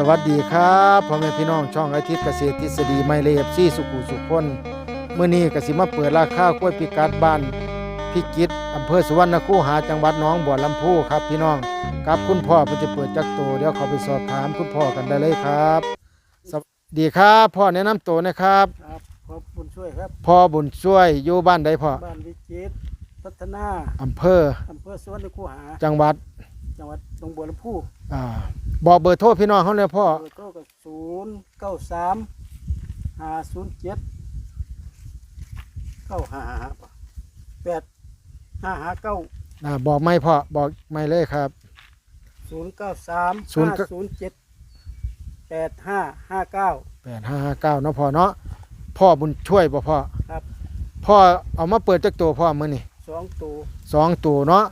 สวัสดีครับพ่อแม่พี่น้องช่องอาทิตย์เกษตรทฤษฎีไม่เลฟซี่สุขุสุขคนเมื่อนี้กสิมาเปิดราคากล้วยพิกัดบ้านพิกิตอำเภอสุวรรณคูหาจังหวัดหน้องบัวลำพูครับพี่น้องครับคุณพ่อเพิ่นจะเปิดจักโตเดี๋ยวเขาไปสอบถามคุณพ่อกันได้เลยครับ สวัสดีครับพ่อแนะนำตัวนะครับ ครับขอบคุณช่วยครับ พ่อบุญช่วยอยู่บ้านใดพ่อบ้านวิจิตรพัฒนาอำเภออำเภอสวนคูหาจังหวัดจังหวัดหนองบัวลำพูอ่า บอกเบอร์โทรพี่น้องเขาเลยพ่อเบอร์โทรก็ศูนย์เก้าสามห้าศูนย์เจ็ดเก้าห้าแปดห้าห้าเก้าอ่าบอกไม่พ่อบอกไม่เลยครับศูนย์เก้าสามศูนย์ห้าเก้าศูนย์เจ็ดแปดห้าห้าเก้าแปดห้าห้าเก้าเนาะพ่อเนาะพ่อบุญช่วยบ่พ่อครับพ่อเอามาเปิดจักตัวพ่อมื้อนี่สองตัวสองตัวเนาะ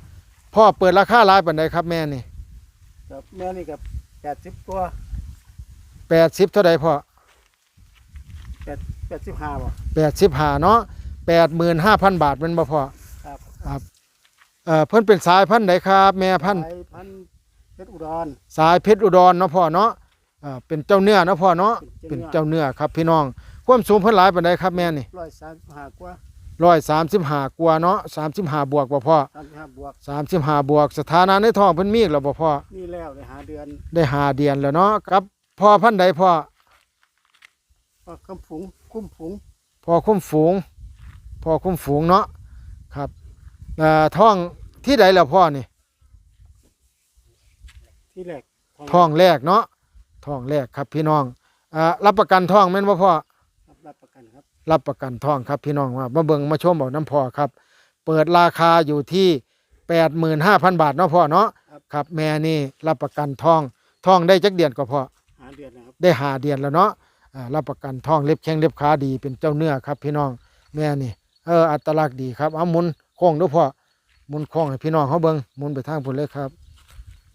พ่อเปิดราคาหลายปานใดครับแม่นี่กับแม่นี่กับ แปดสิบตัวแปดสิบเท่าใดพ่อแปดแปดสิบห้าบ่แปดสิบห้าเนาะแปดหมื่นห้าพันบาทเป็นบ่พ่อครับครับเอ่อเพิ่นเป็นสายพันธุ์ใดครับ แม่พันธุ์สายพันธุ์เพชรอุดร สายเพชรอุดรเนาะพ่อเนาะอ่าเป็นเจ้าเนื้อเนาะพ่อเนาะเป็เป็นนเจ้าเจ้าเนื้อ เนื้อครับพี่น้องความสูงเพิ่นหลายปานใดครับแม่นี่ร้อยสามสิบห้ากว่า ร้อยสามสิบห้ากว่าเนาะสามสิบห้าบวกบ่พ่อสามสิบห้าบวกสามสิบห้าบวก สถานะในท้องเพิ่นมีอีกแล้วบ่พ่อนี่แล้วเลยหาเดือนได้หาเดือนแล้วเนาะกับพ่อพันธุ์ใดพ่อก็คุ้มฝูงคุ้มฝูงพ่อคุ้มฝูงพ่อคุ้มฝูงเนาะครับเอ่อท้องที่ใดแล้วพ่อนี่ ที่แรกท้องแรกเนาะท้องแรกครับพี่น้องอ่ารับประกันท้องแม่นบ่พ่อรับรับป ระกันครับรับประกันท้องครับพี่น้องว่ามาเบิ่งมาชมบอกน้ำพ่อครับ เปิดราคาอยู่ที่85,000บาทเนาะพ่อเนาะครับ แม่นี่รับประกันท้องท้องได้จักเดือนก็พอหาเดือนนะครับได้หาเดือนแล้วเนาะอ่ารับประกันท้องเล็บแข้งเล็บขาดีเป็นเจ้าเนื้อครับ พี่น้องแม่นี่เอออัตลักษณ์ดีครับเอาหมุนโค้งดูพ่อหมุนโค้งให้พี่น้องเขาเบิ่งหมุนไปทางพุ่นเลยครับ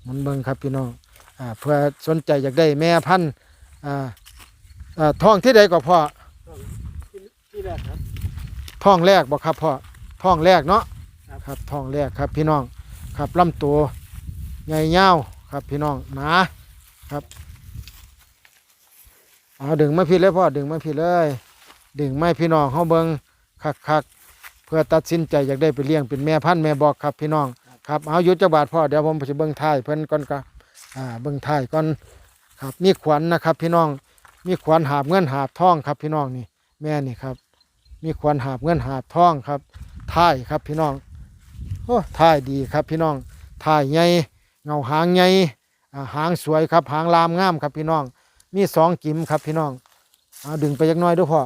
หมุนเบิ่งครับพี่น้องอ่าเพื่อสนใจอยากได้แม่พันธุ์อ่าอ่าท้องที่ใดก็พ่อที่ที่แรกครับ ท้องแรกบ่ครับพ่อท้องแรกเนาะครับ ครับท้องแรกครับพี่น้องครับลำตัวใหญ่ยาวครับพี่น้องหนาครับเอาดึงมาพี่เลยพ่อดึงมาพี่เลย ดึงไม่พี่น้องเฮาเบิ่งคักคักๆเพื่อตัดสินใจอยากได้ไปเลี้ยงเป็นแม่พันธุ์แม่บอกครับพี่น้องครับเอาหยุดจักบาทพ่อเดี๋ยวผมจะเบิ่งท้ายเพิ่นก่อนครับอ่าเบิ่งท้ายก่อนครับมีขวัญนะครับ พี่น้องมีขวัญหาบเงินหาบทองครับพี่น้องนี่แม่นี่ครับ มีขวัญหาบเงินหาบทองครับท้ายครับพี่น้องโอ้ท้ายดีครับพี่น้องท้ายใหญ่เงาหางใหญ่หางสวยครับหางลามงามครับพี่น้อง มีสองกิมครับพี่น้องเอาดึงไปยักน้อยด้วยพ่อ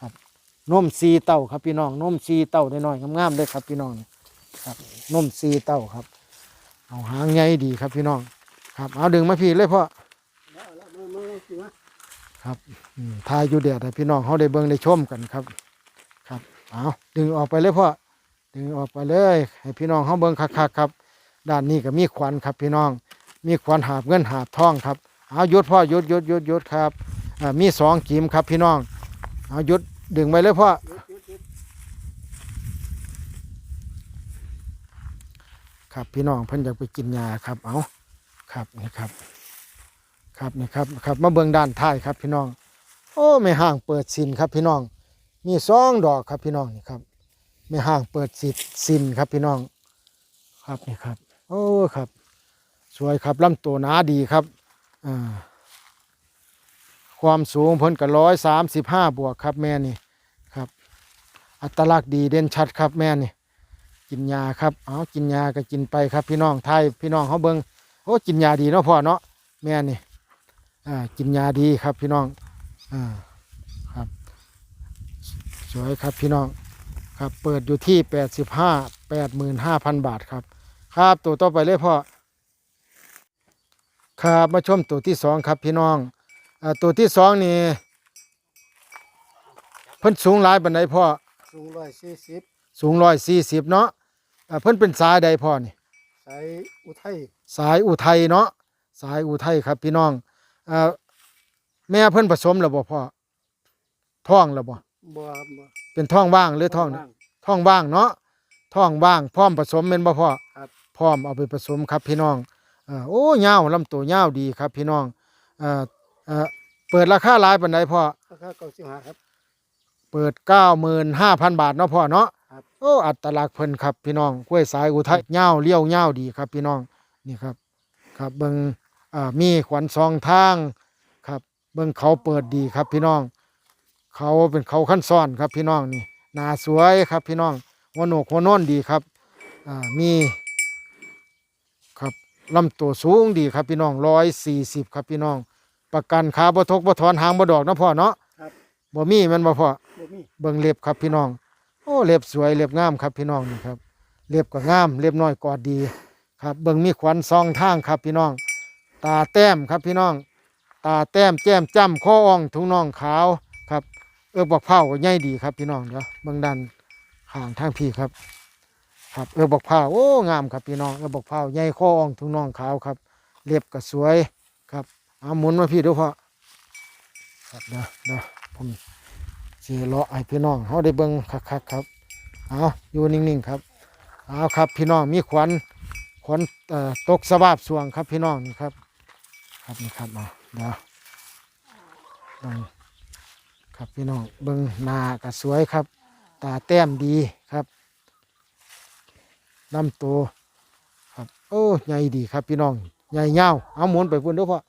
ครับนมซีเต้าครับพี่น้องนมซีเต้าได้น้อยๆงามๆเลยครับพี่น้องครับนมซีเต้าครับ เอาหางใหญ่ดีครับพี่น้อง ครับ เอาดึงมาพี่เลยพ่อ แล้วแล้วมือมือสิวะอืมทายอยู่เดียดพี่น้องเขาได้เบิ่งได้ชมกันครับ ครับเอาดึงออกไปเลยพ่อดึงออกไปเลย ให้พี่น้องเขาเบิ่งคักๆครับ ด้านนี้ก็มีขวัญครับ พี่น้อง มีขวัญหาบเงินหาบทองครับเอายุดพ่อยุดยุดยุดยุดครับมีสองกีมครับพี่น้องเอายุดดึงไปเลยพ่อครับพี่น้องเพิ่นอยากไปกินยาครับเอาครับนี่ครับ ครับนี่ครับครับมาเบิ่งด้านท้ายครับพี่น้อง โอ้ไม่ห่างเปิดสินครับพี่น้อง มีสองดอกครับพี่น้องนี่ครับไม่ห่างเปิดสิสินครับพี่น้อง ครับนี่ครับ โอ้ครับ สวยครับลำตัวหนาดีครับอ่าความสูงพิ่นก็ร้อยสามสิบห้าบวกครับแม่นี่ครับ อัตลักษณ์ดีเด่นชัดครับแม่นี่กินยาครับเอากินยาก็กินไปครับพี่น้องไทยพี่น้องเขาเบิงโอ้กินยาดีเนาะพ่อเนาะแม่นี่ กินยาดีครับพี่น้องอ่าครับ สวยครับพี่น้องครับเปิดอยู่ที่แปดสิบห้าแปดหมื่นห้าพันบาทครับ ครับตัวต่อไปเลยพ่อครับมาชมตัวที่สองครับพี่น้องอ่าตัวที่สองนี่เพิ่นสูงหลายบันไดพ่อสูงร้อยสี่สิบสูงร้อยสี่สิบเนาะอ่าเพิ่นเป็นสายใดพ่อนี่สายอุทัยสายอุทัยเนาะสายอุทัยครับพี่น้องอ่า แม่เพิ่นผสมแล้วบ่พ่อท้องแล้วบ่บัวบัวเป็นท้องว่างหรือท้องว่างท้องว่างเนาะท้องว่าง พร้อมผสมเป็นบ่พ่อครับพร้อมเอาไปผสมครับพี่น้องเอ่อโอ้ยาวลำตัวยาวดีครับ พี่น้องเอ่อเอ่อเปิดราคาหลายปานใดพ่อราคาเก้าสิบห้าครับเปิด95,000บาทเนาะพ่อเนาะครับโอ้อัตลักษณ์เพิ่นครับพี่น้องกล้วยสายอุทัยยาวเลี้ยวยาวดีครับพี่น้องนี่ครับ ครับเบิ่งอ่า มีขวัญซองทางครับ เบิ่งเขาเปิดดีครับพี่น้อง เขาเป็นเขาขั้นซ้อนครับพี่น้องนี่หน้าสวยครับพี่น้องหัวโหนกหัวโนนดีครับอ่ามีครับลำตัวสูงดีครับพี่น้องร้อยสี่สิบครับพี่น้อง ประกันขาบ่ทกบ่ถอนหางบ่ดอกนะพ่อเนาะครับบ่มีแมันบ่พ่อบ่มีเบิ่งเล็บครับพี่น้อง โอ้เล็บสวยเล็บงามครับพี่น้องนี่ครับเล็บก็งามเล็บน้อยกอดดีครับ เบิ่งมีขวัญซองทางครับพี่น้อง ตาแต้มครับพี่น้อง ตาแต้มแจ้มจ้ำข้ออ่องทุ่งน่องขาวครับเออบักเผาก็ใหญ่ดีครับพี่น้องเดี๋ยวเบิ่งดันห่างทางพี่ครับ ครับเออบักเผาโอ้งามครับพี่น้องเออบักเผาใหญ่ข้ออ่องทุ่งน่องขาวครับเล็บก็สวยครับเอาหมุนมาพี่ดูพ่อครับเดี๋ยวเดี๋ยวผมสีเลาะให้พี่น้องเขาได้เบิ่งคักๆครับเอาอยู่นิ่งๆครับเอาครับพี่น้องมีขวัญขวัญตกสวาบสวงครับพี่น้องนี่ครับ ครับนี่ครับมาเดี๋ยวเบิ่งครับพี่น้องเบิ่งหน้าก็สวยครับ ตาแต้มดีครับลำตัวครับโอ้ใหญ่ดีครับพี่น้องใหญ่ยาวเอาหมุนไปพุ่นเด้วยพ่อ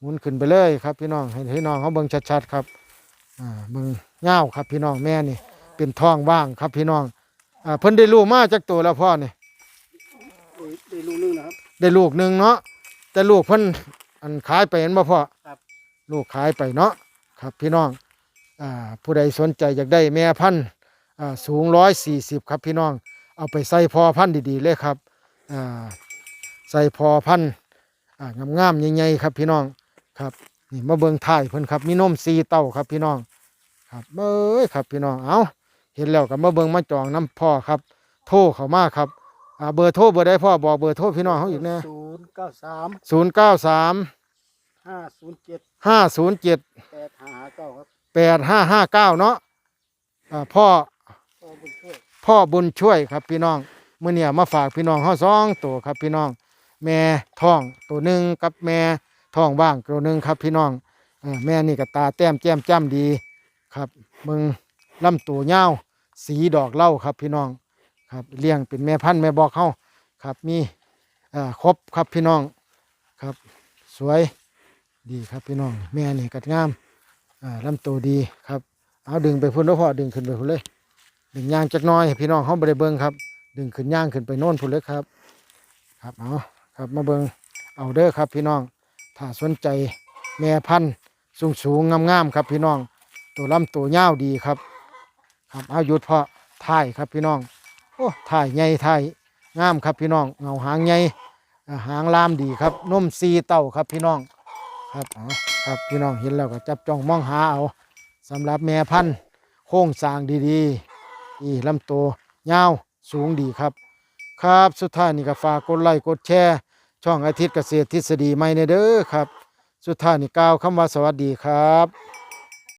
หมุนขึ้นไปเลยครับ พี่น้องให้พี่น้องเขาเบิ่งชัดๆครับอ่าเบิ่งยาวครับพี่น้องแม่นี่ เป็นท้องว่างครับพี่น้องอ่าเพิ่นได้ลูกมาจากตัวแล้วพ่อนี่ได้ได้ลูกหนึงนะครับได้ลูกหนึ่งเนาะแต่ลูกเพิ่น อันขายไปเห็นบ่พ่อครับ ลูกขายไปเนาะครับพี่น้องอ่าผู้ใดสนใจอยากได้แม่พันธุ์อ่าสูงร้อยสี่สิบครับพี่น้อง เอาไปใส่พอพันธุ์ดีๆเลยครับอ่าใส่พอพันธุ์อ่างามๆใหญ่ๆครับพี่น้องครับนี่มาเบิ่งถ่ายเพิ่นครับมีนมสีเต้าครับพี่น้องครับเบ้ยครับพี่น้องเอาเห็นแล้วก็มาเบิ่งมาจองน้ำพ่อครับ โทรเข้ามาครับอ่าเบอร์โทรเบอร์ใดพ่อบอกเบอร์โทรพี่น้องเขาอีกนะ ศูนย์ เก้าสามศูนย์เก้าสามห้าศูนย์เจ็ดห้าศูนย์เจ็ดแปดห้าเก้าครับแปดห้าห้าเก้าเนาะอ่าพ่อพ่อบุญช่วยพ่อบุญช่วยครับพี่น้องมื่อเนี่ยมาฝากพี่น้องเฮาสองตัวครับพี่น้อง แม่ท้องตัวหนึ่งกับแม่ท้องว่างตัวหนึ่งครับพี่น้องเออแม่นี่ก็ตาแต้มแจ่มจ้ำดีครับมึงลำตัวยาวสีดอกเหล้าครับพี่น้องครับเลี้ยงเป็นแม่พันธุ์แม่บอกเฮาครับมีเอ่อ ครบครับพี่น้องครับ สวยดีครับพี่น้อง แม่นี่กัดงามอ่าลำตัวดีครับ เอาดึงไปพุ่นแล้วพอดึงขึ้นไปพุ่นเลยดึงยางจักน้อยพี่น้องเขาบริเบิงครับ ดึงขึ้นย่างขึ้นไปโน่นพุ่นเลยครับ ครับเอาครับมาเบิงเอาเด้อครับพี่น้อง ถ้าสนใจแม่พันธุ์สูงสูงามงามๆครับพี่น้อง ตัวลำตัวยาวดีครับ ครับเอาหยุดเพาะถ่ายครับพี่น้องโอ้ถ่ายใหญ่ถ่าย งามครับพี่น้องเงาหางใหญ่หางลามดีครับนมซีเต้าครับพี่น้องครับครับพี่น้องเห็นแล้วก็จับจ้องมองหาเอาสำหรับแม่พันธุ์โค้งสร้างดีๆนี่ลำตัวยาวสูงดีครับ ครับสุดท้ายนี่ก็ฝากกดไลค์กดแชร์ ช่องอาทิตย์เกษตรทฤษฎีใหม่ในเด้อครับ สุดท้ายนี่กล่าวคำว่าสวัสดีครับ